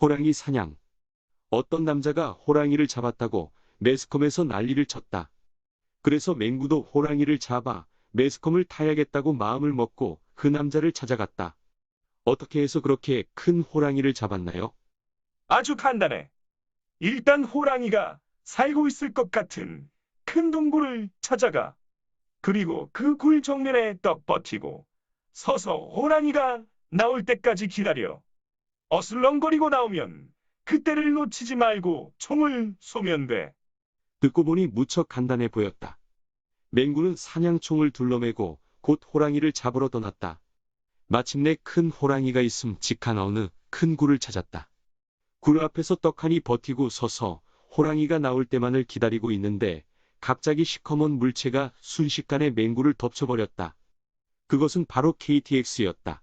호랑이 사냥. 어떤 남자가 호랑이를 잡았다고 매스컴에서 난리를 쳤다. 그래서 맹구도 호랑이를 잡아 매스컴을 타야겠다고 마음을 먹고 그 남자를 찾아갔다. 어떻게 해서 그렇게 큰 호랑이를 잡았나요? 아주 간단해. 일단 호랑이가 살고 있을 것 같은 큰 동굴을 찾아가. 그리고 그 굴 정면에 떡 버티고 서서 호랑이가 나올 때까지 기다려. 어슬렁거리고 나오면 그때를 놓치지 말고 총을 쏘면 돼. 듣고 보니 무척 간단해 보였다. 맹구는 사냥총을 둘러매고 곧 호랑이를 잡으러 떠났다. 마침내 큰 호랑이가 있음 직한 어느 큰 굴을 찾았다. 굴 앞에서 떡하니 버티고 서서 호랑이가 나올 때만을 기다리고 있는데 갑자기 시커먼 물체가 순식간에 맹구를 덮쳐버렸다. 그것은 바로 KTX였다.